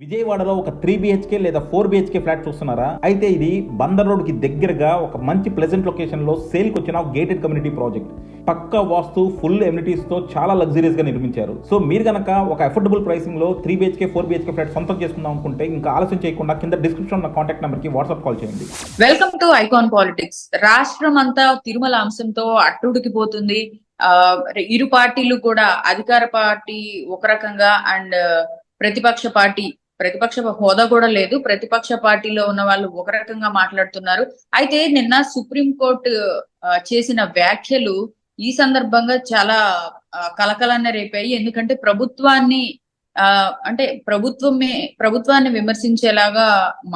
విజయవాడలో ఒక three BHK లేదా ఫోర్ బిహెచ్కే ఫ్లాట్ చూస్తున్నారా? అయితే ఇది బందర్ రోడ్కి దగ్గరగా ఒక మంచి ప్లెజెంట్ లొకేషన్లో సేల్కి వచ్చిన గేటెడ్ కమ్యూనిటీ ప్రాజెక్ట్ పక్క వాస్తు ఫుల్ ఎమ్యూనిటీస్తో చాలా లగ్జరీస్గా నిర్మించారు. సో మీరు కనుక ఒక affordable ప్రైసింగ్లో three BHK four BHK flat సొంతం చేసుకుందాం అనుకుంటే ఇంకా ఆలస్యం చేయకుండా కింద డిస్క్రిప్షన్ ఉన్న కాంటాక్ట్ నెంబర్కి వాట్సాప్ కాల్ చేయండి. వెల్కమ్ టు ఐకాన్ పాలిటిక్స్ రాష్ట్రం అంతా తిరుమల అంశంతో అట్టుడికి పోతుంది. ఇరు పార్టీలు కూడా అధికార పార్టీ ఒక రకంగా అండ్ ప్రతిపక్ష పార్టీ ప్రతిపక్ష హోదా కూడా లేదు. ప్రతిపక్ష పార్టీలో ఉన్న వాళ్ళు ఒక రకంగా మాట్లాడుతున్నారు. అయితే నిన్న సుప్రీం కోర్టు చేసిన వ్యాఖ్యలు ఈ సందర్భంగా చాలా కలకలాన్ని రేపాయి. ఎందుకంటే ప్రభుత్వాన్ని ఆ అంటే ప్రభుత్వమే ప్రభుత్వాన్ని విమర్శించేలాగా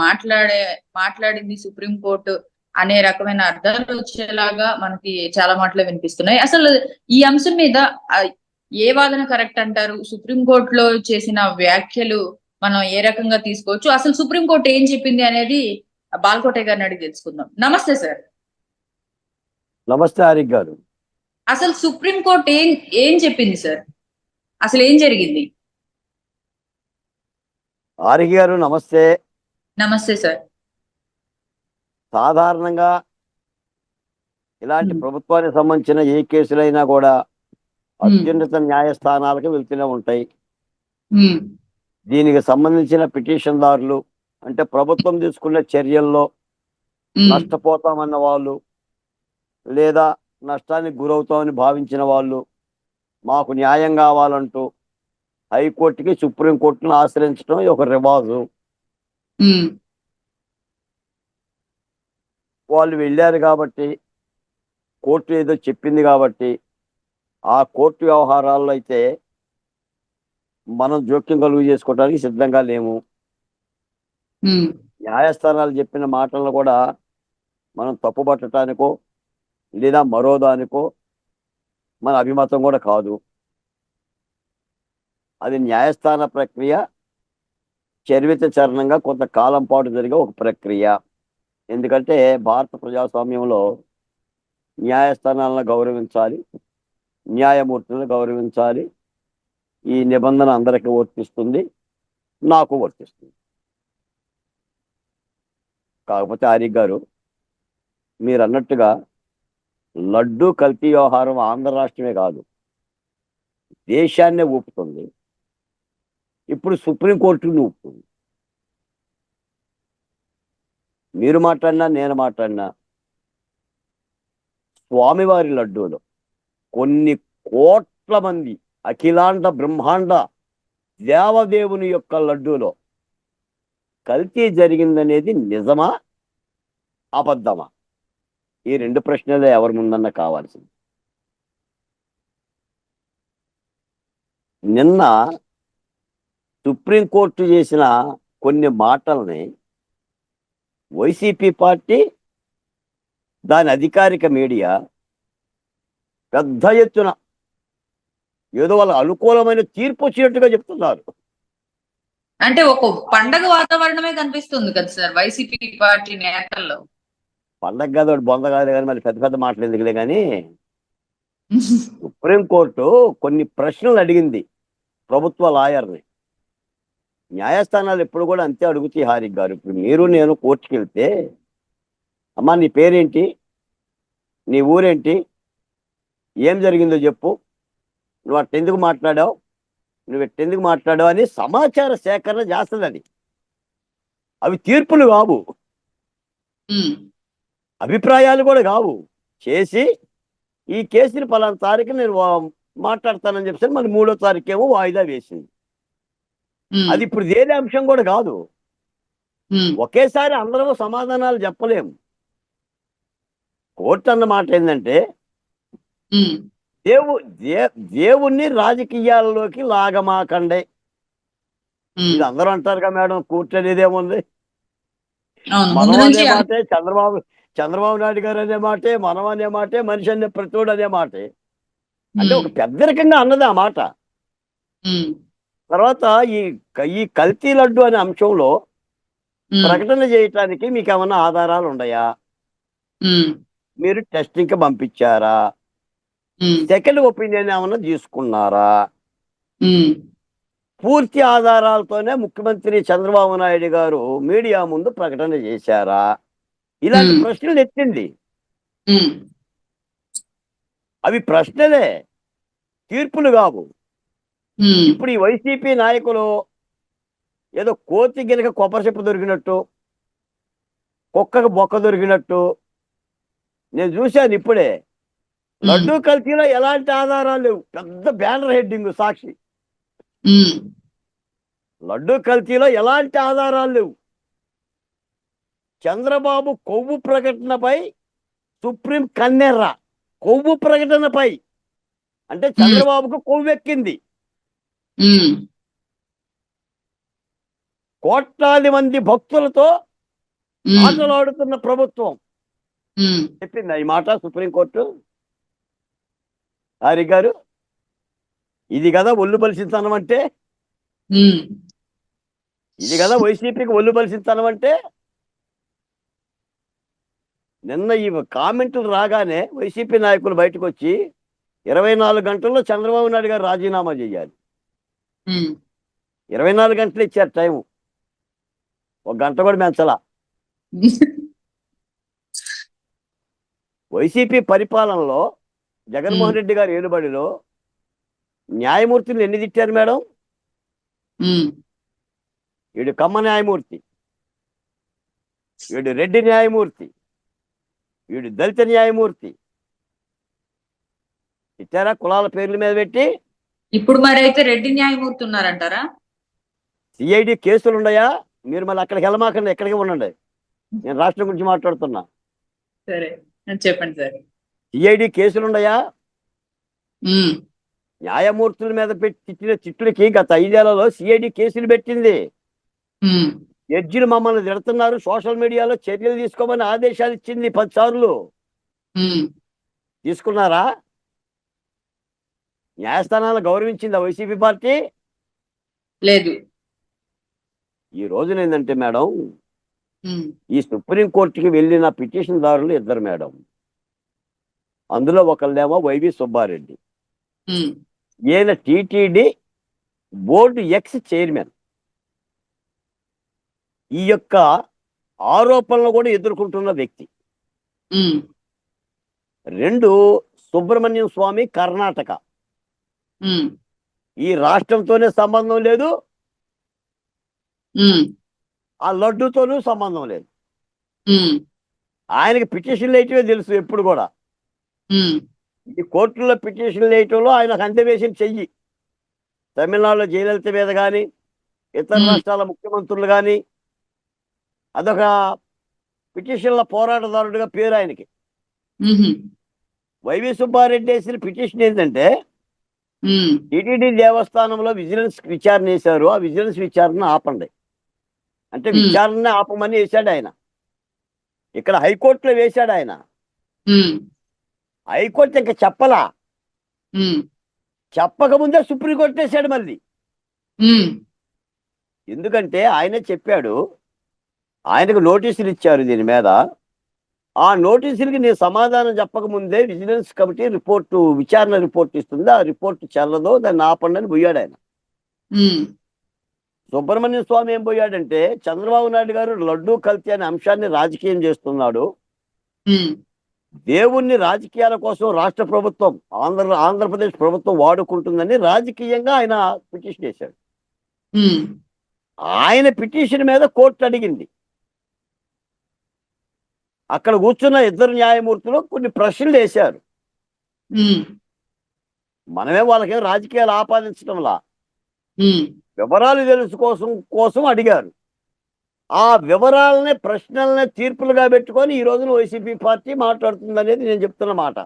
మాట్లాడే మాట్లాడింది సుప్రీంకోర్టు అనే రకమైన అర్థాలు వచ్చేలాగా మనకి చాలా మాటలు వినిపిస్తున్నాయి. అసలు ఈ అంశం మీద ఏ వాదన కరెక్ట్ అంటారు? సుప్రీం కోర్టులో చేసిన వ్యాఖ్యలు మనం ఏ రకంగా తీసుకోవచ్చు? అసలు సుప్రీం కోర్టు ఏం చెప్పింది అనేది బాల్కోటే గారిని అడిగి తెలుసుకుందాం. నమస్తే సార్. నమస్తే హారిక్ గారు. అసలు సుప్రీం కోర్టు ఏం ఏం చెప్పింది సార్? అసలు ఏం జరిగింది? హారిక్ గారు నమస్తే. నమస్తే సార్. సాధారణంగా ఇలాంటి. ప్రభుత్వానికి సంబంధించిన ఏ కేసులైనా కూడా అత్యున్నత న్యాయస్థానాలకు వెళ్తూనే ఉంటాయి. దీనికి సంబంధించిన పిటిషన్దారులు అంటే ప్రభుత్వం తీసుకున్న చర్యల్లో నష్టపోతామన్న వాళ్ళు లేదా నష్టానికి గురవుతామని భావించిన వాళ్ళు మాకు న్యాయం కావాలంటూ హైకోర్టుకి సుప్రీంకోర్టును ఆశ్రయించడం ఒక రివాజు. వాళ్ళు వెళ్ళారు కాబట్టి కోర్టు ఏదో చెప్పింది కాబట్టి ఆ కోర్టు వ్యవహారాల్లో అయితే మనం జోక్యం కలుగు చేసుకోవడానికి సిద్ధంగా లేము. న్యాయస్థానాలు చెప్పిన మాటలను కూడా మనం తప్పుపట్టడానికో లేదా మరో దానికో మన అభిమతం కూడా కాదు. అది న్యాయస్థాన ప్రక్రియ చరివిత చరణంగా కొంతకాలం పాటు జరిగే ఒక ప్రక్రియ. ఎందుకంటే భారత ప్రజాస్వామ్యంలో న్యాయస్థానాలను గౌరవించాలి న్యాయమూర్తులను గౌరవించాలి ఈ నిబంధన అందరికీ వర్తిస్తుంది నాకు వర్తిస్తుంది. కాకపోతే ఆరిక్ గారు మీరు అన్నట్టుగా లడ్డు కల్తీ వ్యవహారం ఆంధ్ర రాష్ట్రమే కాదు దేశాన్నే ఊపుతుంది. ఇప్పుడు సుప్రీంకోర్టుని ఊపుతుంది. మీరు మాట్లాడినా నేను మాట్లాడినా స్వామివారి లడ్డూలో కొన్ని కోట్ల మంది అఖిలాండ బ్రహ్మాండ దేవదేవుని యొక్క లడ్డూలో కల్తీ జరిగిందనేది నిజమా? అబద్ధమా? ఈ రెండు ప్రశ్నలు ఎవరి ముందన్న కావాల్సింది. నిన్న సుప్రీంకోర్టు చేసిన కొన్ని మాటల్ని వైసీపీ పార్టీ దాని అధికారిక మీడియా పెద్ద ఎత్తున ఏదో వాళ్ళ అనుకూలమైన తీర్పు వచ్చినట్టుగా చెప్తున్నారు. అంటే ఒక పండగ వాతావరణమే కనిపిస్తుంది కదా సార్ వైసీపీ పార్టీ నేతల్లో. పండగ కాదు బొంద కాదు కానీ మరి పెద్ద పెద్ద మాటలు ఎందుకులే కానీ సుప్రీంకోర్టు కొన్ని ప్రశ్నలు అడిగింది ప్రభుత్వ లాయర్ని. న్యాయస్థానాలు ఎప్పుడు కూడా అంతే అడుగుతాయి హారిక్ గారు. ఇప్పుడు మీరు నేను కోర్టుకి వెళ్తే అమ్మా నీ పేరేంటి? నీ ఊరేంటి? ఏం జరిగిందో చెప్పు. నువ్వు అట్టెందుకు మాట్లాడావు? నువ్వు ఎట్టెందుకు మాట్లాడావు అని సమాచార సేకరణ చేస్తుంది అది అవి తీర్పులు కావు. అభిప్రాయాలు కూడా కావు. చేసి ఈ కేసుని పలానా తారీఖు నేను మాట్లాడతానని చెప్పి మళ్ళీ మూడో తారీఖు ఏమో వాయిదా వేసింది. అది ఇప్పుడు వేరే అంశం కూడా కాదు. ఒకేసారి అందరము సమాధానాలు చెప్పలేము. కోర్టు అన్న మాట ఏంటంటే దేవు దే దేవుణ్ణి రాజకీయాల్లోకి లాగమాకండే. ఇది అందరూ అంటారు కదా మేడం కోర్టు అనేది ఏముంది? మనం అనే మాటే చంద్రబాబు చంద్రబాబు నాయుడు గారు అనే మాటే మనం అనే మాటే మనిషి అనే ప్రతివాడు అనే మాటే. అంటే ఒక పెద్దరికంగా అన్నది ఆ మాట. తర్వాత ఈ ఈ కల్తీ లడ్డు అనే అంశంలో ప్రకటన చేయటానికి మీకు ఏమైనా ఆధారాలు ఉన్నాయా మీరు టెస్టింగ్కి పంపించారా? సెకండ్ ఒపీనియన్ ఏమైనా తీసుకున్నారా? పూర్తి ఆధారాలతోనే ముఖ్యమంత్రి చంద్రబాబు నాయుడు గారు మీడియా ముందు ప్రకటన చేశారా? ఇలాంటి. ప్రశ్నలు ఎత్తింది. అవి ప్రశ్నలే తీర్పులు కావు. ఇప్పుడు ఈ వైసీపీ నాయకులు ఏదో కోతి గినక కొబ్బరి చెప్పు దొరికినట్టు కుక్కకు బొక్క దొరికినట్టు నేను చూశాను ఇప్పుడే. లడ్డూ కల్తీలో ఎలాంటి ఆధారాలు లేవు. పెద్ద బ్యానర్ హెడ్డింగ్ సాక్షి. లడ్డూ కల్తీలో ఎలాంటి ఆధారాలు లేవు. చంద్రబాబు కొవ్వు ప్రకటనపై సుప్రీం కన్నెర్ర. కొవ్వు ప్రకటనపై. అంటే చంద్రబాబుకు కొవ్వెక్కింది కోట్లాది మంది భక్తులతో ఉమ్, ఆటలాడుతున్న ప్రభుత్వం. చెప్పింది ఈ మాట సుప్రీంకోర్టు? హరి గారు ఇది కదా ఒళ్ళు బలిసింతనం అంటే? ఇది కదా వైసీపీకి ఒళ్ళు బలిసింతనం అంటే? నిన్న ఈ కామెంట్లు రాగానే వైసీపీ నాయకులు బయటకు వచ్చి ఇరవై నాలుగు గంటల్లో చంద్రబాబు నాయుడు గారు రాజీనామా చేయాలి. ఇరవై నాలుగు గంటలు ఇచ్చారు టైం ఒక గంట కూడా మెంచలా వైసీపీ పరిపాలనలో జగన్మోహన్ రెడ్డి గారి ఏలుబడిలో న్యాయమూర్తులు ఎన్ని తిట్టారు మేడం? వీడు కమ్మ న్యాయమూర్తి. వీడు రెడ్డి న్యాయమూర్తి. వీడు దళిత న్యాయమూర్తి. ఇచ్చారా కులాల పేర్ల మీద పెట్టి. ఇప్పుడు మరి అయితే రెడ్డి న్యాయమూర్తి ఉన్నారంటారా? సిఐడి కేసులు ఉన్నాయా? మీరు మళ్ళీ అక్కడికి వెళ్ళమాకండి ఎక్కడికి ఉండండి నేను రాష్ట్రం గురించి మాట్లాడుతున్నా. సరే. చెప్పండి సార్. సిఐడి కేసులు ఉన్నాయా ఉమ్, న్యాయమూర్తుల మీద పెట్టి తిట్టిన చిట్టులకి గత ఐదేళ్ళలో సిఐడి కేసులు పెట్టింది. జడ్జిలు మమ్మల్ని తిడుతున్నారు సోషల్ మీడియాలో చర్యలు తీసుకోమని ఆదేశాలు ఇచ్చింది పది సార్లు ఉమ్, తీసుకున్నారా? న్యాయస్థానాలు గౌరవించిందా వైసీపీ పార్టీ? లేదు. ఈ రోజున ఏంటంటే మేడం ఈ సుప్రీం కోర్టుకి వెళ్ళిన పిటిషన్ దారులు ఇద్దరు మేడం. అందులో ఒకళ్ళేమో వైవి సుబ్బారెడ్డి. ఈయన టిటిడి బోర్డు ఎక్స్ చైర్మన్. ఈ యొక్క ఆరోపణలు కూడా ఎదుర్కొంటున్న వ్యక్తి. రెండు సుబ్రహ్మణ్యం స్వామి కర్ణాటక. ఈ రాష్ట్రంతోనే సంబంధం లేదు. ఆ లడ్డుతోనూ సంబంధం లేదు. ఆయనకి పిటిషన్లు వేయటమే తెలుసు ఎప్పుడు కూడా. ఈ కోర్టుల్లో పిటిషన్లు వేయటంలో ఆయనకు అంతవేసిన చెయ్యి. తమిళనాడులో జయలలిత మీద కానీ ఇతర. రాష్ట్రాల ముఖ్యమంత్రులు కానీ అదొక పిటిషన్ల పోరాటదారుడిగా పేరు ఆయనకి. వైవి సుబ్బారెడ్డి వేసిన పిటిషన్ ఏంటంటే టిటిడి దేవస్థానంలో విజిలెన్స్ విచారణ వేశారు. ఆ విజిలెన్స్ విచారణ ఆపండి. అంటే. విచారణ ఆపమని వేశాడు ఆయన. ఇక్కడ హైకోర్టులో వేశాడు ఆయన. హైకోర్టు ఇంకా చెప్పలా. చెప్పకముందే సుప్రీంకోర్టు వేశాడు మళ్ళీ. ఎందుకంటే ఆయనే చెప్పాడు ఆయనకు నోటీసులు ఇచ్చారు దీని మీద. ఆ నోటీసులకి నేను సమాధానం చెప్పకముందే విజిలెన్స్ కమిటీ రిపోర్టు విచారణ రిపోర్ట్ ఇస్తుంది. ఆ రిపోర్ట్ చెల్లదో దాన్ని ఆపండి అని పోయాడు ఆయన. సుబ్రహ్మణ్య స్వామి ఏం పోయాడంటే చంద్రబాబు నాయుడు గారు లడ్డూ కల్తీ అనే అంశాన్ని రాజకీయం చేస్తున్నాడు. దేవుణ్ణి రాజకీయాల కోసం రాష్ట్ర ప్రభుత్వం ఆంధ్ర ఆంధ్రప్రదేశ్ ప్రభుత్వం వాడుకుంటుందని రాజకీయంగా ఆయన పిటిషన్ వేశాడు ఆయన పిటిషన్ మీద కోర్టు అడిగింది. అక్కడ కూర్చున్న ఇద్దరు న్యాయమూర్తులు కొన్ని ప్రశ్నలు వేశారు. మనమే వాళ్ళకేం రాజకీయాలు ఆపాదించడంలా వివరాలు తెలుసుకోసం కోసం అడిగారు. ఆ వివరాలనే ప్రశ్నలనే తీర్పులుగా పెట్టుకొని ఈ రోజున వైసీపీ పార్టీ మాట్లాడుతుంది అనేది నేను చెప్తున్న మాట.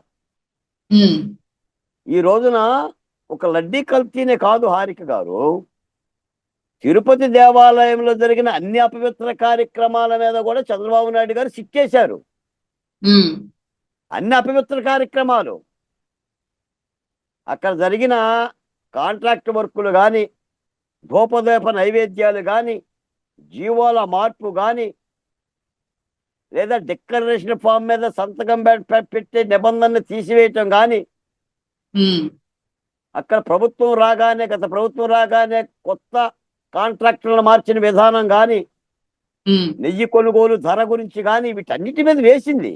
ఈ రోజున ఒక లడ్డీ కల్తీనే కాదు హారిక గారు. తిరుపతి దేవాలయంలో జరిగిన అన్ని అపవిత్ర కార్యక్రమాల మీద కూడా చంద్రబాబు నాయుడు గారు సిక్కేశారు అన్ని అపవిత్ర కార్యక్రమాలు. అక్కడ జరిగిన కాంట్రాక్ట్ వర్కులు కానీ ధూపదీప నైవేద్యాలు కానీ జీవోల మార్పు కానీ లేదా డిక్లరేషన్ ఫామ్ మీద సంతకం పెట్టే నిబంధనలు తీసివేయటం కానీ అక్కడ ప్రభుత్వం రాగానే గత ప్రభుత్వం రాగానే కొత్త కాంట్రాక్టర్లను మార్చిన విధానం కానీ నెయ్యి కొనుగోలు ధర గురించి కానీ వీటన్నిటి మీద వేసింది.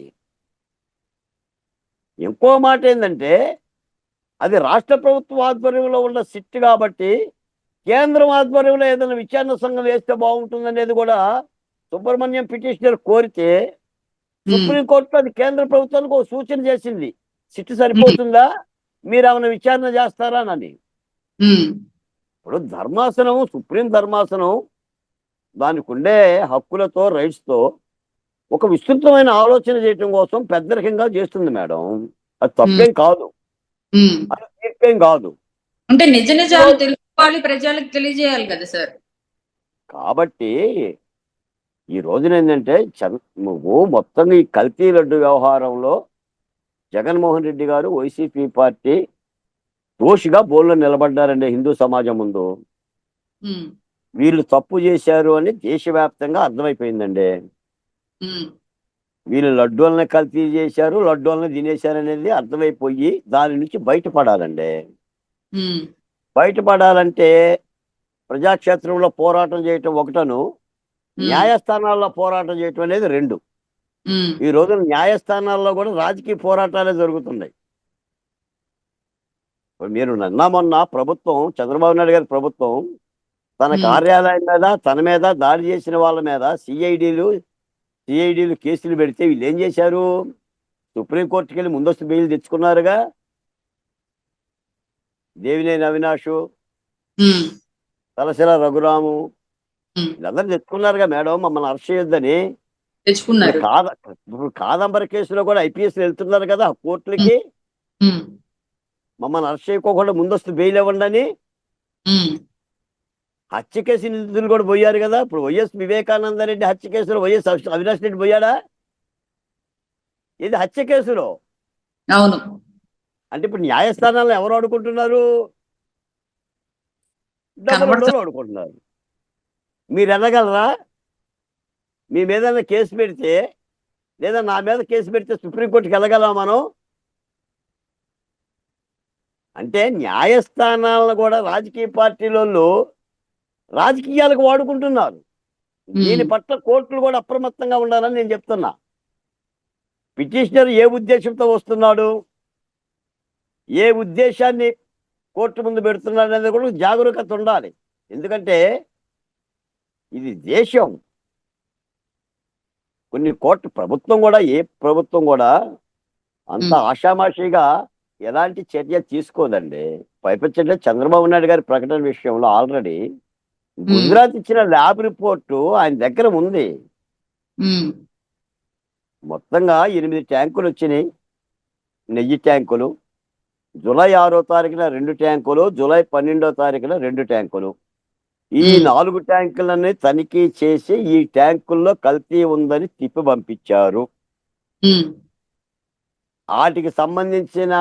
ఇంకో మాట ఏంటంటే అది రాష్ట్ర ప్రభుత్వ ఆధ్వర్యంలో ఉన్న సిట్ కాబట్టి కేంద్రం ఆధ్వర్యంలో ఏదైనా విచారణ సంఘం వేస్తే బాగుంటుందనేది కూడా సుబ్రహ్మణ్యం పిటిషనర్ కోరితే సుప్రీంకోర్టు అది కేంద్ర ప్రభుత్వానికి ఒక సూచన చేసింది. సిట్ సరిపోతుందా? మీరు ఏమైనా విచారణ చేస్తారా అని ఇప్పుడు ధర్మాసనం సుప్రీం ధర్మాసనం దానికి ఉండే హక్కులతో రైట్స్తో ఒక విస్తృతమైన ఆలోచన చేయటం కోసం పెద్దరికంగా చేస్తుంది మేడం. అది తప్పేం కాదు. అది తీర్పేం కాదు. అంటే నిజ నిజాలు తెలుసుకోవాలి ప్రజలకు తెలియజేయాలి కదా సార్. కాబట్టి ఈ రోజున ఏంటంటే నువ్వు మొత్తం ఈ కల్తీ లడ్డు వ్యవహారంలో జగన్మోహన్ రెడ్డి గారు వైసీపీ పార్టీ దోషిగా బోల్లో నిలబడ్డారండి హిందూ సమాజం ముందు. వీళ్ళు తప్పు చేశారు అని దేశవ్యాప్తంగా అర్థమైపోయిందండి. వీళ్ళు లడ్డూలని కల్తీ చేశారు లడ్డూలని తినేశారు అనేది అర్థమైపోయి దాని నుంచి బయటపడాలండి. బయటపడాలంటే ప్రజాక్షేత్రంలో పోరాటం చేయటం ఒకటను న్యాయస్థానాల్లో పోరాటం చేయటం అనేది రెండు. ఈ రోజున న్యాయస్థానాల్లో కూడా రాజకీయ పోరాటాలే జరుగుతున్నాయి. మీరు నిన్న మొన్న ప్రభుత్వం చంద్రబాబు నాయుడు గారి ప్రభుత్వం తన. కార్యాలయం మీద తన మీద దాడి చేసిన వాళ్ళ మీద సిఐడిలు సిఐడిలు కేసులు పెడితే వీళ్ళు ఏం చేశారు? సుప్రీంకోర్టుకి వెళ్ళి ముందస్తు బెయిల్ తెచ్చుకున్నారుగా. దేవినేని అవినాష్ తలశిల రఘురాము. వీళ్ళందరూ తెచ్చుకున్నారుగా మేడం మమ్మల్ని అరెస్ట్ చేయొద్దని. కాద ఇప్పుడు కాదంబరి కేసులో కూడా ఐపీఎస్ వెళ్తున్నారు కదా కోర్టులకి. మమ్మల్ని అరెస్ట్ చేయకోకుండా ముందస్తు బెయిల్ ఇవ్వండి హత్య కేసు నిందితులు కూడా పోయారు కదా. ఇప్పుడు వైఎస్ వివేకానంద రెడ్డి హత్య కేసులో వైఎస్ అవి- అవినాష్ రెడ్డి పోయాడా? ఇది హత్య కేసులో? అవును. అంటే ఇప్పుడు న్యాయస్థానాల్లో ఎవరు ఆడుకుంటున్నారు? డబ్బులు ఆడుకుంటున్నారు. మీరు ఎనగలరా మీ మీద కేసు పెడితే లేదా నా మీద కేసు పెడితే సుప్రీంకోర్టుకి వెళ్ళగలమా మనం? అంటే న్యాయస్థానాలను కూడా రాజకీయ పార్టీలలో రాజకీయాలకు వాడుకుంటున్నారు. దీని పట్ల కోర్టులు కూడా అప్రమత్తంగా ఉండాలని నేను చెప్తున్నా. పిటిషనర్ ఏ ఉద్దేశంతో వస్తున్నాడు? ఏ ఉద్దేశాన్ని కోర్టు ముందు పెడుతున్నాడు అనేది కూడా జాగరూకత ఉండాలి. ఎందుకంటే ఇది దేశం. కొన్ని కోర్టు ప్రభుత్వం కూడా ఏ ప్రభుత్వం కూడా అంత. ఆషామాషిగా ఎలాంటి చర్య తీసుకోదండి. పైపచ్చంటే చంద్రబాబు నాయుడు గారి ప్రకటన విషయంలో ఆల్రెడీ గుజరాత్ ఇచ్చిన ల్యాబ్ రిపోర్టు ఆయన దగ్గర ఉంది. మొత్తంగా ఎనిమిది ట్యాంకులు వచ్చినాయి. నెయ్యి ట్యాంకులు జూలై ఆరో తారీఖున రెండు ట్యాంకులు జూలై పన్నెండో తారీఖున రెండు ట్యాంకులు. ఈ. నాలుగు ట్యాంకులని తనిఖీ చేసి ఈ ట్యాంకుల్లో కల్తీ ఉందని తిప్పి పంపించారు. వాటికి సంబంధించిన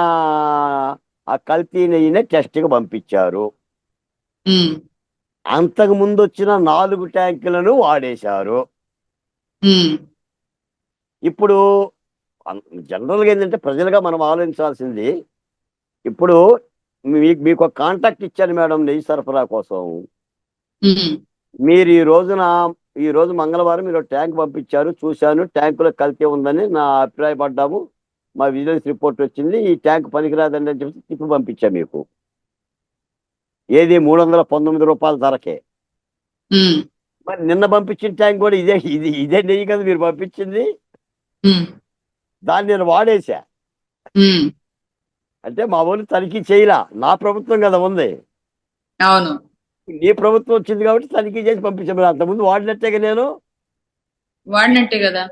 ఆ కల్తీ నెయ్యిని టెస్ట్కి పంపించారు. అంతకు ముందు వచ్చిన నాలుగు ట్యాంకులను వాడేశారు. ఇప్పుడు జనరల్గా ఏంటంటే ప్రజలుగా మనం ఆలోచించాల్సింది ఇప్పుడు మీకు మీకు ఒక కాంటాక్ట్ ఇచ్చాను మేడం నెయ్యి సరఫరా కోసం. మీరు ఈ రోజున ఈ రోజు మంగళవారం మీరు ట్యాంక్ పంపించారు చూశాను ట్యాంకులో కల్తీ ఉందని నా అభిప్రాయపడ్డాము మా విజిలెన్స్ రిపోర్ట్ వచ్చింది ఈ ట్యాంక్ పనికిరాదండి అని చెప్పి తిప్పి పంపించా మీకు. ఏది మూడు వందల పంతొమ్మిది రూపాయల ధరకే. మరి నిన్న పంపించిన ట్యాంక్ కూడా ఇదే ఇది ఇదే నెయ్యి కదా మీరు పంపించింది. దాన్ని నేను వాడేసా అంటే మా ఊళ్ళు తనిఖీ చేయలా. నా ప్రభుత్వం కదా ఉంది. అవును. నీ ప్రభుత్వం వచ్చింది కాబట్టి తనిఖీ చేసి పంపించాను అంతకుముందు వాడినట్టేగా నేను. వాడినట్టే కదా.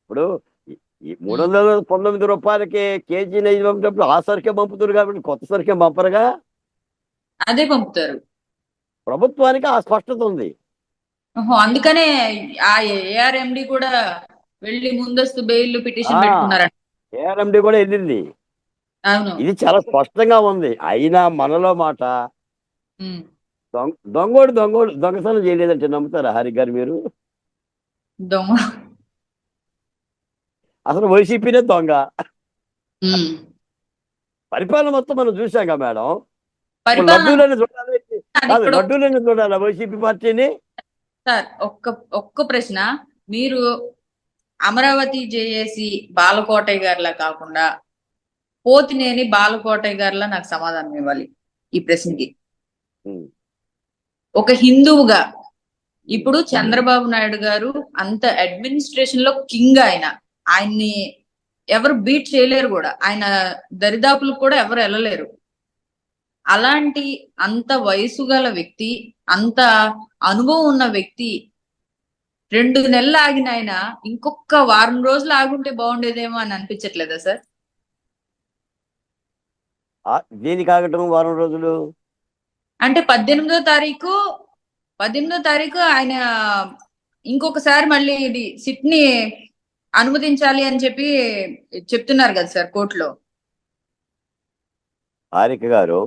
ఇప్పుడు మూడు వందల పంతొమ్మిది రూపాయలకి కేజీ నెయ్యి పంపినప్పుడు ఆ సరికే పంపుతున్నారు కాబట్టి కొత్త సరికే పంపరుగా? అదే పంపుతారు. ప్రభుత్వానికి ఆ స్పష్టత ఉంది. అందుకనే ఆ ఏఆర్ఎండి కూడా వెళ్ళి ముందస్తు బెయిల్ పిటిషన్ ఆ. పెట్టుకున్నారంట. ఏఆర్ఎండి కూడా వెళ్ళింది. ఇది చాలా స్పష్టంగా ఉంది. అయినా మనలో మాట దొంగోడు దొంగోడు దొంగతనం చేయలేదంటే నమ్ముతారా హరి గారు మీరు? దొంగ. అసలు వైసీపీనే దొంగ. పరిపాలన మొత్తం మనం చూసాం మేడం. లడ్డూలని చూడాలి. లడ్డూలని చూడాలా వైసీపీ పార్టీని? సార్ ఒక్క ఒక్క ప్రశ్న. మీరు అమరావతి జేఏసి బాలకోటయ్య గారిలా కాకుండా పోతినేని బాలకోటయ్య గారిలా నాకు సమాధానం ఇవ్వాలి ఈ ప్రశ్నకి. ఒక హిందువుగా ఇప్పుడు చంద్రబాబు నాయుడు గారు అంత అడ్మినిస్ట్రేషన్లో కింగ్ ఆయన. ఆయన్ని ఎవరు బీట్ చేయలేరు కూడా. ఆయన దరిదాపులకు కూడా ఎవరు వెళ్ళలేరు. అలాంటి అంత వయసు గల వ్యక్తి అంత అనుభవం ఉన్న వ్యక్తి రెండు నెలలు ఆగిన ఆయన ఇంకొక వారం రోజులు ఆగుంటే బాగుండేదేమో అని అనిపించట్లేదా సార్? ఆగటం వారం రోజులు? అంటే పద్దెనిమిదో తారీఖు పద్దెనిమిదో తారీఖు ఆయన ఇంకొకసారి మళ్ళీ ఇది సిట్ని అనుమతించాలి అని చెప్పి చెప్తున్నారు కదా సార్ కోర్టులో. హారిక గారు?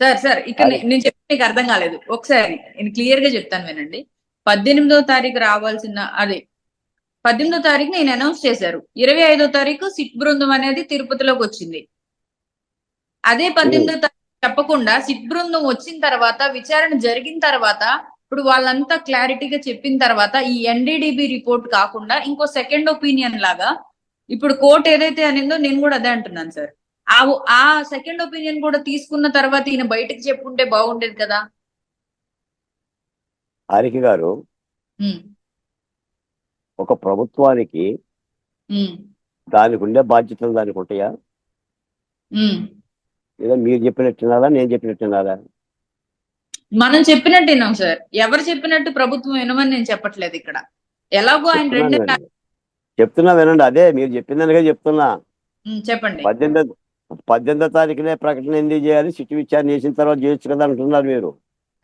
సార్ సార్ ఇక్కడ నేను చెప్పి మీకు అర్థం కాలేదు. ఒకసారి నేను క్లియర్గా చెప్తాను వినండి. పద్దెనిమిదో తారీఖు రావాల్సిన అదే పద్దెనిమిదో తారీఖు నేను అనౌన్స్ చేశారు. ఇరవై ఐదో తారీఖు సిట్ బృందం అనేది తిరుపతిలోకి వచ్చింది. అదే పద్దెనిమిదో తారీఖు చెప్పకుండా సిట్ బృందం వచ్చిన తర్వాత విచారణ జరిగిన తర్వాత ఇప్పుడు వాళ్ళంతా క్లారిటీగా చెప్పిన తర్వాత ఈ ఎన్డీడీబీ రిపోర్ట్ కాకుండా ఇంకో సెకండ్ ఒపీనియన్ లాగా ఇప్పుడు కోర్టు ఏదైతే అనిందో నేను కూడా అదే అంటున్నాను సార్. ఆ ఆ సెకండ్ ఒపీనియన్ కూడా తీసుకున్న తర్వాత ఈయన బయటకు చెప్పుంటే బాగుండేది కదా. హారిక గారు ఒక ప్రభుత్వానికి దానికి ఉండే బాధ్యతలు దానికి ఉంటాయా? లేదా మీరు చెప్పినట్టున్నారా నేను చెప్పినట్టున్నారా మనం చెప్పినట్టు విన్నాం సార్. ఎవరు చెప్పినట్టు ప్రభుత్వం వినమని నేను చెప్పట్లేదు ఇక్కడ. ఎలాగో ఆయన రెండు చెప్తున్నా వినండి. అదే మీరు చెప్పిందనిగా చెప్తున్నా. చెప్పండి. పద్దెనిమిది పద్దెనిమిదో తారీఖునే ప్రకటన ఎందుకు చేయాలి? సిట్టు విచారణ చేసిన తర్వాత చేయొచ్చు కదా అంటున్నారు మీరు.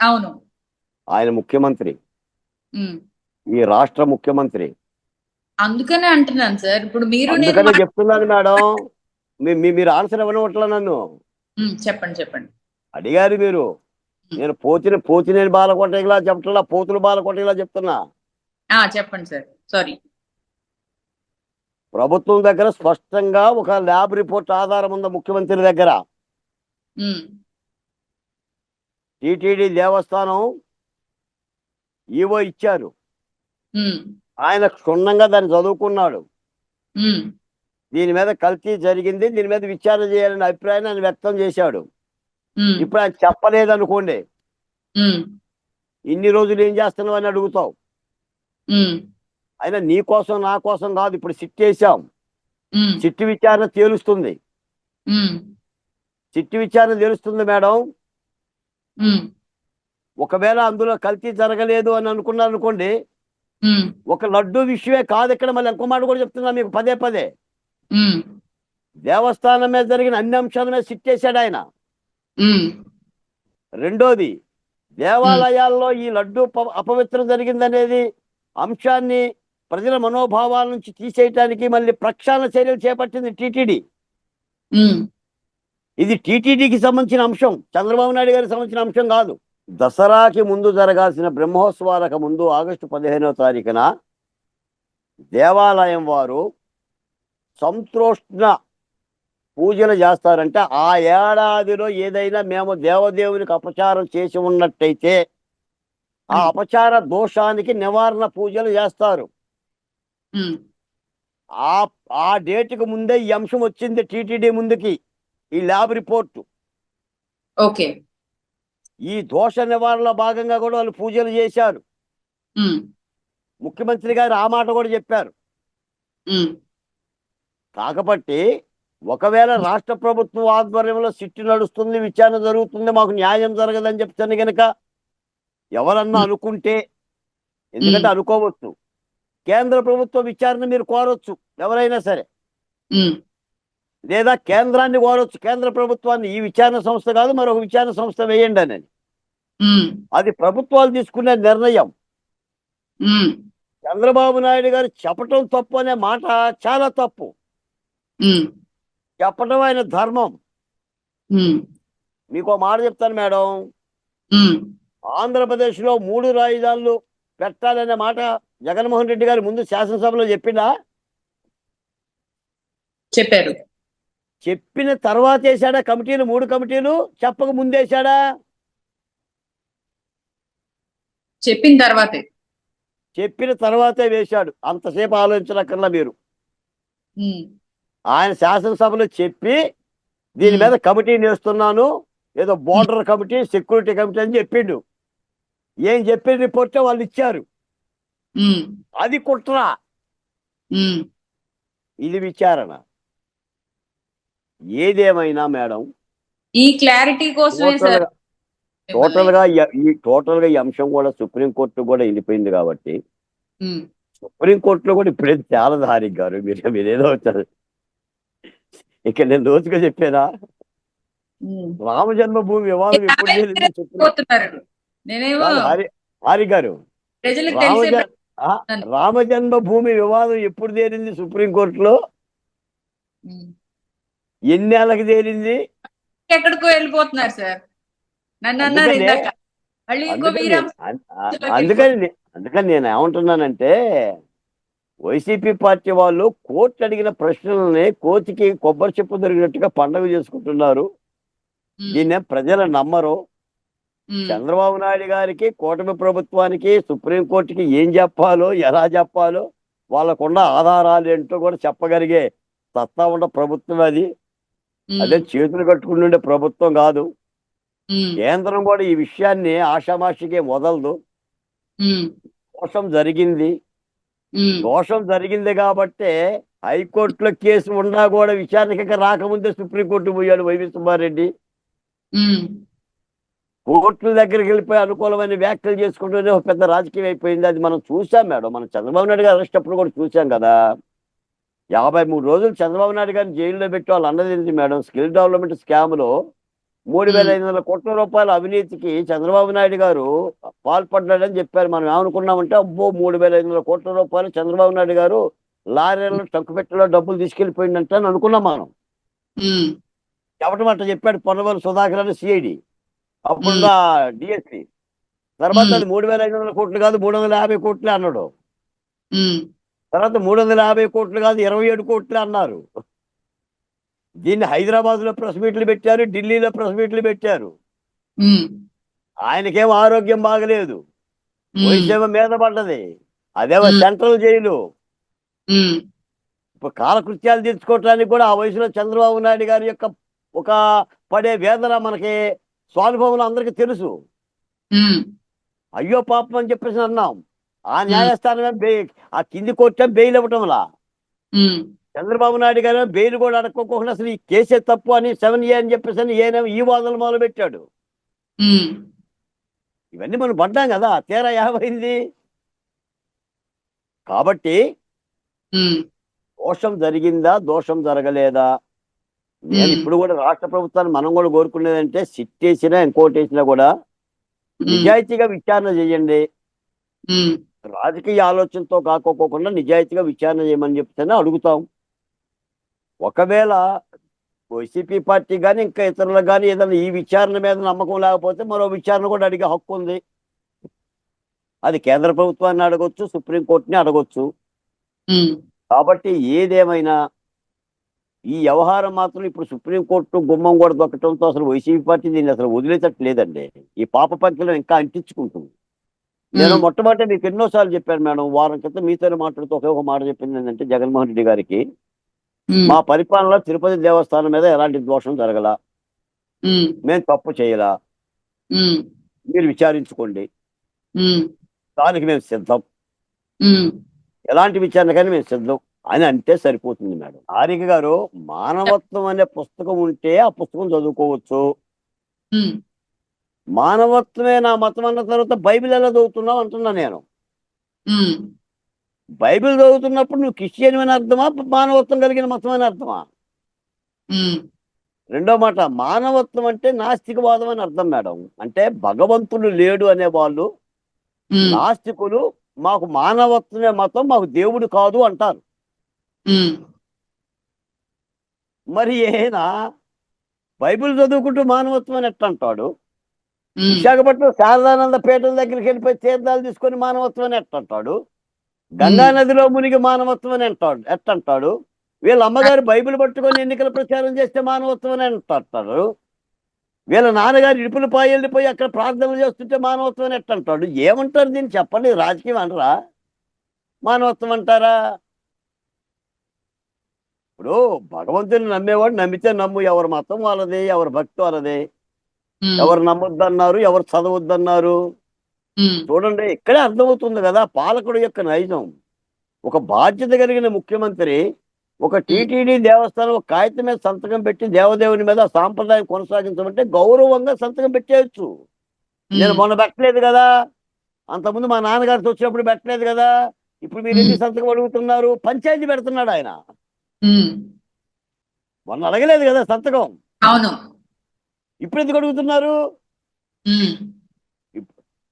అవును. ఆయన ముఖ్యమంత్రి. ఈ రాష్ట్ర ముఖ్యమంత్రి. అందుకనే అంటున్నాను సార్. ఇప్పుడు మీరు చెప్తున్నాను మేడం. మీరు ఆన్సర్ ఇవ్వనట్ల నన్ను. చెప్పండి చెప్పండి. అడిగారు మీరు. నేను పోతిన పోతినేని బాలకొట్టేలా చెప్పట్లా పోతులు బాలకొట్టేలా చెప్తున్నా. చెప్పండి సార్. సారీ ప్రభుత్వం దగ్గర స్పష్టంగా ఒక ల్యాబ్ రిపోర్ట్ ఆధారం ఉంది ముఖ్యమంత్రి దగ్గర. టిటిడి దేవస్థానం ఈవో ఇచ్చారు. ఆయన క్షుణ్ణంగా దాన్ని చదువుకున్నాడు. దీని మీద కల్తీ జరిగింది దీని మీద విచారణ చేయాలనే అభిప్రాయాన్ని ఆయన వ్యక్తం చేశాడు. ఇప్పుడు ఆయన చెప్పలేదు అనుకోండి ఇన్ని రోజులు ఏం చేస్తున్నావు అని అడుగుతావు. అయినా నీ కోసం నా కోసం కాదు ఇప్పుడు సిట్ చేశాం. ఉమ్, సిట్టు విచారణ తేలుస్తుంది. సిట్టు విచారణ తెలుస్తుంది మేడం. ఒకవేళ అందులో కల్తీ జరగలేదు అని అనుకున్నారు అనుకోండి ఒక లడ్డు విషయమే కాదు ఇక్కడ మళ్ళీ ఇంకో మాట కూడా చెప్తున్నా మీకు పదే పదే. దేవస్థానం మీద జరిగిన అన్ని అంశాల మీద సిట్ చేశాడు ఆయన. రెండోది దేవాలయాల్లో ఈ లడ్డు అపవిత్రం జరిగిందనేది అంశాన్ని ప్రజల మనోభావాల నుంచి తీసేయటానికి మళ్ళీ ప్రక్షాళన చర్యలు చేపట్టింది టీటీడీ ఇది టీటీడీకి సంబంధించిన అంశం చంద్రబాబు నాయుడు గారికి సంబంధించిన అంశం కాదు. దసరాకి ముందు జరగాల్సిన బ్రహ్మోత్సవాలకు ముందు ఆగస్టు పదిహేనవ తారీఖున దేవాలయం వారు సంతృష్ణ పూజలు చేస్తారంటే ఆ ఏడాదిలో ఏదైనా మేము దేవదేవునికి అపచారం చేసి ఉన్నట్టయితే ఆ అపచార దోషానికి నివారణ పూజలు చేస్తారు. ఆ ఆ డేట్కి ముందే ఈ అంశం వచ్చింది టీటీడీ ముందుకి ఈ ల్యాబ్ రిపోర్టు. ఓకే. ఈ దోష నివారణలో భాగంగా కూడా వాళ్ళు పూజలు చేశారు. ముఖ్యమంత్రి గారు ఆ మాట కూడా చెప్పారు. కాకపోతే ఒకవేళ రాష్ట్ర ప్రభుత్వం ఆధ్వర్యంలో సిట్టు నడుస్తుంది విచారణ జరుగుతుంది మాకు న్యాయం జరగదని చెప్తాను గనక ఎవరన్నా అనుకుంటే ఎందుకంటే అనుకోవచ్చు. కేంద్ర ప్రభుత్వ విచారణ మీరు కోరొచ్చు ఎవరైనా సరే. లేదా కేంద్రాన్ని కోరొచ్చు. కేంద్ర ప్రభుత్వాన్ని ఈ విచారణ సంస్థ కాదు మరొక విచారణ సంస్థ వేయండి అని అది ప్రభుత్వాలు తీసుకునే నిర్ణయం. చంద్రబాబు నాయుడు గారు చెప్పటం తప్పు అనే మాట చాలా తప్పు. ఉమ్, చెప్పటం ఆయన ధర్మం. మీకు మాట చెప్తాను మేడం. ఉమ్, ఆంధ్రప్రదేశ్లో మూడు రాజధానులు పెట్టాలనే మాట జగన్మోహన్ రెడ్డి గారు ముందు శాసనసభలో చెప్పిందా? చెప్పారు. చెప్పిన తర్వాత వేసాడా కమిటీలు మూడు కమిటీలు చెప్పక ముందేశాడా చెప్పిన తర్వాతే. చెప్పిన తర్వాతే వేశాడు. అంతసేపు ఆలోచించనక్కర్లా మీరు. ఆయన శాసనసభలో చెప్పి దీని మీద కమిటీ వేస్తున్నాను ఏదో బోర్డర్ కమిటీ సెక్యూరిటీ కమిటీ అని చెప్పిండు. ఏం చెప్పిన రిపోర్టే వాళ్ళు ఇచ్చారు. అది కుట్ర. ఇది విచారణ. ఏదేమైనా మేడం? ఈ క్లారిటీ కోసమే టోటల్గా టోటల్గా ఈ- టోటల్గా ఈ అంశం కూడా సుప్రీం కోర్టు కూడా వెళ్ళిపోయింది కాబట్టి ఉమ్, సుప్రీం కోర్టులో కూడా ఇప్పుడే చాలా దారి గారు. మీరు మీరేదో వచ్చారు ఇక నేను రోజుగా చెప్పానా. రామ జన్మభూమి వివాదం ఎప్పుడు హరి గారు రామ జన్మభూమి వివాదం ఎప్పుడు తేలింది సుప్రీం కోర్టులో ఉమ్. ఎన్నేళ్ళకి తేలింది? ఎక్కడికో వెళ్ళిపోతున్నారు సార్. నన్ను అన్నారు అందుకనే- అందుకని నేను ఏమంటున్నానంటే వైసీపీ పార్టీ వాళ్ళు కోర్టు అడిగిన ప్రశ్నలని కోర్టుకి కొబ్బరి చెప్పు దొరికినట్టుగా పండగ చేసుకుంటున్నారు. దీన్నే ప్రజలు నమ్మరు. చంద్రబాబు నాయుడు గారికి కూటమి ప్రభుత్వానికి సుప్రీంకోర్టుకి ఏం చెప్పాలో ఎలా చెప్పాలో వాళ్ళకున్న ఆధారాలు ఏంటో కూడా చెప్పగలిగే సత్తా ఉన్న ప్రభుత్వం అది. అదే చేతులు కట్టుకుని ఉండే ప్రభుత్వం కాదు. కేంద్రం కూడా ఈ విషయాన్ని ఆషామాషికే వదలదు. దోషం జరిగింది. దోషం జరిగింది కాబట్టే హైకోర్టులో కేసు ఉన్నా కూడా విచారణకి రాకముందే సుప్రీంకోర్టు పోయాడు వైవి సుబ్బారెడ్డి. కోర్టుల దగ్గరికి వెళ్ళిపోయి అనుకూలమైన వ్యాఖ్యలు చేసుకుంటూనే ఒక పెద్ద రాజకీయం అయిపోయింది. అది మనం చూసాం మేడం. మనం చంద్రబాబు నాయుడు గారు అరెస్ట్ అప్పుడు కూడా చూసాం కదా. యాభై మూడు రోజులు చంద్రబాబు నాయుడు గారిని జైల్లో పెట్టి వాళ్ళు అన్నది ఏంటి మేడం? స్కిల్ డెవలప్మెంట్ స్కామ్లో మూడు వేల ఐదు వందల కోట్ల రూపాయల అవినీతికి చంద్రబాబు నాయుడు గారు పాల్పడ్డాడని చెప్పారు. మనం ఏమనుకున్నామంటే అబ్బో మూడు వేల ఐదు వందల కోట్ల రూపాయలు చంద్రబాబు నాయుడు గారు లారీలో టంకు పెట్టలో డబ్బులు తీసుకెళ్ళిపోయిందంటే అని అనుకున్నాం మనం. చెప్పడం అట్లా చెప్పాడు పొన్నవల్లి సుధాకర్ అని సిఐడి. అప్పుడు డిఎస్పి. తర్వాత అది మూడు వేల ఐదు వందల కోట్లు కాదు మూడు వందల యాభై కోట్లే అన్నాడు. తర్వాత మూడు వందల యాభై కోట్లు కాదు ఇరవై ఏడు కోట్లే అన్నారు. దీన్ని హైదరాబాద్లో ప్రెస్ మీట్లు పెట్టారు ఢిల్లీలో ప్రెస్ మీట్లు పెట్టారు. ఆయనకేం ఆరోగ్యం బాగలేదు. వయసేమో మీద పడ్డది. అదేమో. Central jail. ఇప్పుడు కాలకృత్యాలు తీర్చుకోవటానికి కూడా ఆ వయసులో చంద్రబాబు నాయుడు గారి యొక్క ఒక పడే వేదన మనకి స్వానుభవంలో అందరికీ తెలుసు. అయ్యో పాపం అని చెప్పేసి అన్నాం. ఆ న్యాయస్థానమే బే ఆ కింది కోర్టే బెయిల్ ఇవ్వటంలా? చంద్రబాబు నాయుడు గారు బెయిల్ కూడా అడక్కోకుండా అసలు ఈ కేసే తప్పు అని సెవెన్ ఏ అని చెప్పేసి అని ఏనేమో ఈ వాదనలు మొదలు పెట్టాడు ఇవన్నీ మనం పడ్డాం కదా తీరా ఏమైంది కాబట్టి దోషం జరిగిందా దోషం జరగలేదా? నేను. ఇప్పుడు కూడా రాష్ట్ర ప్రభుత్వాన్ని మనం కూడా కోరుకునేదంటే సిట్ వేసినా ఇంకోటి వేసినా కూడా నిజాయితీగా విచారణ చేయండి. రాజకీయ ఆలోచనతో కాకోకుండా నిజాయితీగా విచారణ చేయమని చెప్తేనే అడుగుతాం. ఒకవేళ వైసీపీ పార్టీ కానీ ఇంకా ఇతరులకు కానీ ఏదైనా ఈ విచారణ మీద నమ్మకం లేకపోతే మరో విచారణ కూడా అడిగే హక్కు ఉంది. అది కేంద్ర ప్రభుత్వాన్ని అడగొచ్చు సుప్రీంకోర్టుని అడగొచ్చు. కాబట్టి ఏదేమైనా ఈ వ్యవహారం మాత్రం ఇప్పుడు సుప్రీంకోర్టు గుమ్మం కూడా దొక్కటంతో అసలు వైసీపీ పార్టీ దీన్ని అసలు వదిలేటట్టు లేదండి ఈ పాప పంకిలో ఇంకా అంటించుకుంటుంది. నేను మొట్టమొదటి మీకు ఎన్నోసార్లు చెప్పాను మేడం వారం క్రితం మీతోనే మాట్లాడుతూ ఒకే ఒక మాట చెప్పింది ఏంటంటే జగన్మోహన్ రెడ్డి గారికి మా పరిపాలనలో తిరుపతి దేవస్థానం మీద ఎలాంటి దోషం జరగల. మేము. తప్పు చేయలా. మీరు విచారించుకోండి. దానికి మేము సిద్ధం. ఎలాంటి విచారణకైనా మేము సిద్ధం. అని అంటే సరిపోతుంది మేడం. హారిక గారు మానవత్వం అనే పుస్తకం ఉంటే ఆ పుస్తకం చదువుకోవచ్చు. మానవత్వమే నా మతం అన్న తర్వాత బైబిల్ ఎలా చదువుతున్నావు అంటున్నా నేను. బైబిల్ చదువుతున్నప్పుడు నువ్వు క్రిస్టియన్ అని అర్థమా మానవత్వం కలిగిన మతం అని అర్థమా? రెండో మాట మానవత్వం అంటే నాస్తికవాదం అని అర్థం మేడం. అంటే భగవంతుడు లేడు అనే వాళ్ళు నాస్తికులు మాకు మానవత్వమే మతం మాకు దేవుడు కాదు అంటారు. మరి ఏనా? బైబిల్ చదువుకుంటూ మానవత్వం అని ఎట్ట అంటాడు? విశాఖపట్నం శారదానంద పీఠం దగ్గరికి వెళ్ళిపోయి తీర్థాలు తీసుకొని మానవత్వం అని ఎట్ట అంటాడు? గంగా నదిలో మునిగి మానవత్వం అని అంటాడు. ఎట్ట అంటాడు వీళ్ళ అమ్మగారు బైబిల్ పట్టుకొని ఎన్నికల ప్రచారం చేస్తే మానవత్వం అని అంటారు వీళ్ళ నాన్నగారు ఇడుపులు పాయి వెళ్ళిపోయి అక్కడ ప్రార్థనలు చేస్తుంటే మానవత్వం అని ఎట్ట అంటాడు ఏమంటారు దీన్ని చెప్పండి. రాజకీయం అనరా? మానవత్వం అంటారా? ఇప్పుడు భగవంతుని నమ్మేవాడు నమ్మితే నమ్ము. ఎవరి మతం వాళ్ళది ఎవరి భక్తి వాళ్ళది. ఎవరు నమ్మొద్దన్నారు ఎవరు చదవద్దన్నారు. చూడండి ఇక్కడే అర్థమవుతుంది కదా పాలకుడు యొక్క నైజం. ఒక బాధ్యత కలిగిన ముఖ్యమంత్రి ఒక టీటీడీ దేవస్థానం ఒక కాగితం మీద సంతకం పెట్టి దేవదేవుని మీద సాంప్రదాయం కొనసాగించమంటే గౌరవంగా సంతకం పెట్టేయచ్చు. నేను మొన్న పెట్టలేదు కదా. అంతకుముందు మా నాన్నగారితో వచ్చినప్పుడు పెట్టలేదు కదా. ఇప్పుడు మీరు ఎన్ని సంతకం అడుగుతున్నారు? పంచాయతీ పెడుతున్నాడు ఆయన. మొన్న అడగలేదు కదా సంతకం. అవును. ఇప్పుడు ఎందుకు అడుగుతున్నారు?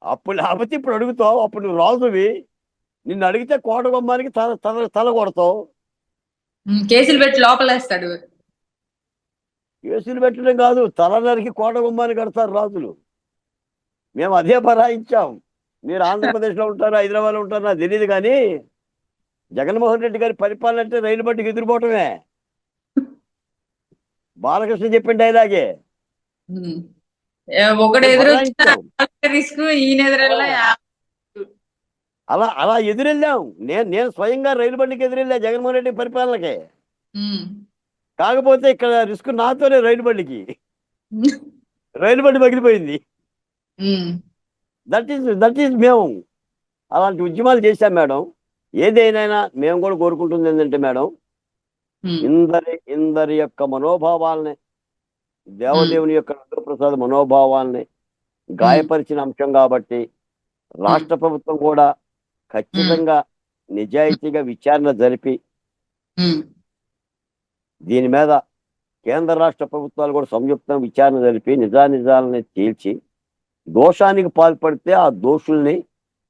అప్పుడు లేకపోతే ఇప్పుడు అడుగుతావు అప్పుడు నువ్వు రాజువి. నిన్ను అడిగితే కోట బొమ్మానికి తల తల తల కొడతావు. కేసులు పెట్టి లోపలేస్తాడు. కేసులు పెట్టడం కాదు తల నరికి కోట బొమ్మాన్ని కడతారు రాజులు. మేము అదే బరాయించాం మీరు ఆంధ్రప్రదేశ్లో ఉంటారు హైదరాబాద్లో ఉంటారు నాకు తెలియదు కానీ జగన్మోహన్ రెడ్డి గారి పరిపాలన అంటే రైలు బట్టికి ఎదురుపోవటమే. బాలకృష్ణ డైలాగే. ఏ, ఒకడు ఎదురొచ్చిన బరాయించాం. రిస్క్ ఈయన ఎదురెళ్ళ అలా అలా ఎదురెళ్ళాం. నేను నేను స్వయంగా రైలు బండికి ఎదురెళ్ళా జగన్మోహన్ రెడ్డి పరిపాలనకే. కాకపోతే ఇక్కడ రిస్క్ నాతోనే రైలు బండికి. రైలు బండి పగిలిపోయింది దట్ ఈస్ దట్ ఈస్ మేము. అలాంటి ఉద్యమాలు చేశాం మేడం. ఏదైనా మేము కూడా కోరుకుంటుంది ఏంటంటే మేడం ఇందరి ఇందరి యొక్క మనోభావాల్ని దేవదేవుని యొక్క రుద్రప్రసాద్ మనోభావాల్ని గాయపరిచిన అంశం కాబట్టి రాష్ట్ర ప్రభుత్వం కూడా ఖచ్చితంగా నిజాయితీగా విచారణ జరిపి దీని మీద కేంద్ర రాష్ట్ర ప్రభుత్వాలు కూడా సంయుక్తం విచారణ జరిపి నిజానిజాలని తేల్చి దోషానికి పాల్పడితే ఆ దోషుల్ని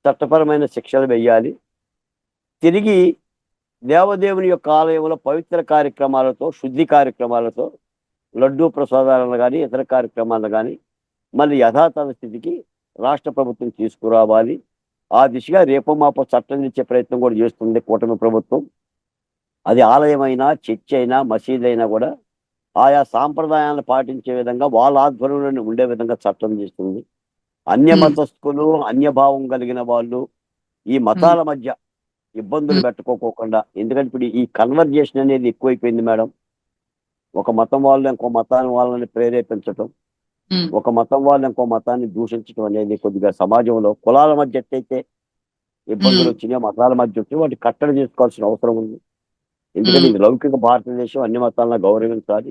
చట్టపరమైన శిక్షలు వేయాలి. తిరిగి దేవదేవుని యొక్క ఆలయంలో పవిత్ర కార్యక్రమాలతో శుద్ధి కార్యక్రమాలతో లడ్డూ ప్రసాదాలను కానీ ఇతర కార్యక్రమాలను కానీ మళ్ళీ యథాతథ స్థితికి రాష్ట్ర ప్రభుత్వం తీసుకురావాలి. ఆ దిశగా రేపు మాపో చట్టం తెచ్చే ప్రయత్నం కూడా చేస్తుంది కూటమి ప్రభుత్వం. అది ఆలయమైనా చర్చ్ అయినా మసీద్ అయినా కూడా ఆయా సాంప్రదాయాలను పాటించే విధంగా వాళ్ళ ఆధ్వర్యంలో ఉండే విధంగా చట్టం చేస్తుంది. అన్య. మతస్థులు అన్యభావం కలిగిన వాళ్ళు ఈ మతాల మధ్య ఇబ్బందులు. పెట్టుకోకుండా ఎందుకంటే ఇప్పుడు ఈ కన్వర్జేషన్ అనేది ఎక్కువైపోయింది మేడం. ఒక మతం వాళ్ళు ఇంకో మతాన్ని వాళ్ళని ప్రేరేపించటం ఒక మతం వాళ్ళు ఇంకో మతాన్ని దూషించడం అనేది కొద్దిగా సమాజంలో కులాల మధ్య ఎట్టయితే ఇబ్బందులు Hmm. వచ్చినాయో మతాల మధ్య వచ్చి వాటి కట్టడి చేసుకోవాల్సిన అవసరం ఉంది. ఎందుకంటే ఇది లౌకిక భారతదేశం అన్ని మతాలను గౌరవించాలి.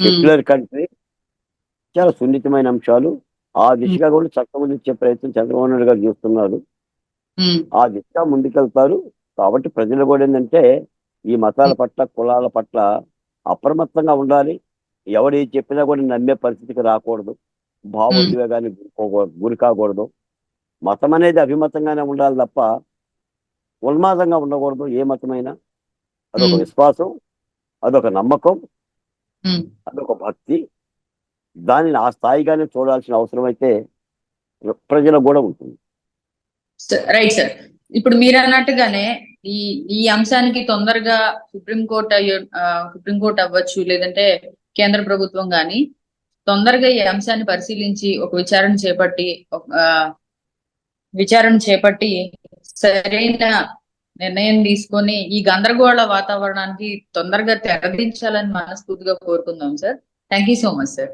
సెక్యులర్ కంట్రీ చాలా సున్నితమైన అంశాలు. ఆ దిశగా కూడా చట్టం ఇచ్చే ప్రయత్నం చంద్రబాబు నాయుడు గారు చేస్తున్నారు. ఆ దిశగా ముందుకెళ్తారు. కాబట్టి ప్రజలు కూడా ఏంటంటే ఈ మతాల పట్ల కులాల పట్ల అప్రమత్తంగా ఉండాలి. ఎవడు ఏది చెప్పినా కూడా నమ్మే పరిస్థితికి రాకూడదు. భావోద్వేగాన్ని గురికోకూడదు గురి కాకూడదు మతం అనేది అభిమతంగానే ఉండాలి తప్ప ఉన్మాదంగా ఉండకూడదు ఏ మతమైనా. అదొక. విశ్వాసం అదొక నమ్మకం అదొక భక్తి. దానిని ఆ స్థాయిగానే చూడాల్సిన అవసరం అయితే ప్రజలకు కూడా ఉంటుంది. Right sir. ఇప్పుడు మీరు అన్నట్టుగానే ఈ ఈ అంశానికి తొందరగా సుప్రీంకోర్టు అయ్యో సుప్రీంకోర్టు అవ్వచ్చు లేదంటే కేంద్ర ప్రభుత్వం గాని తొందరగా ఈ అంశాన్ని పరిశీలించి ఒక విచారణ చేపట్టి ఒక విచారణ చేపట్టి సరైన నిర్ణయం తీసుకొని ఈ గందరగోళ వాతావరణానికి తొందరగా తెరదించాలని మనస్ఫూర్తిగా కోరుకుందాం sir. Thank you so much sir.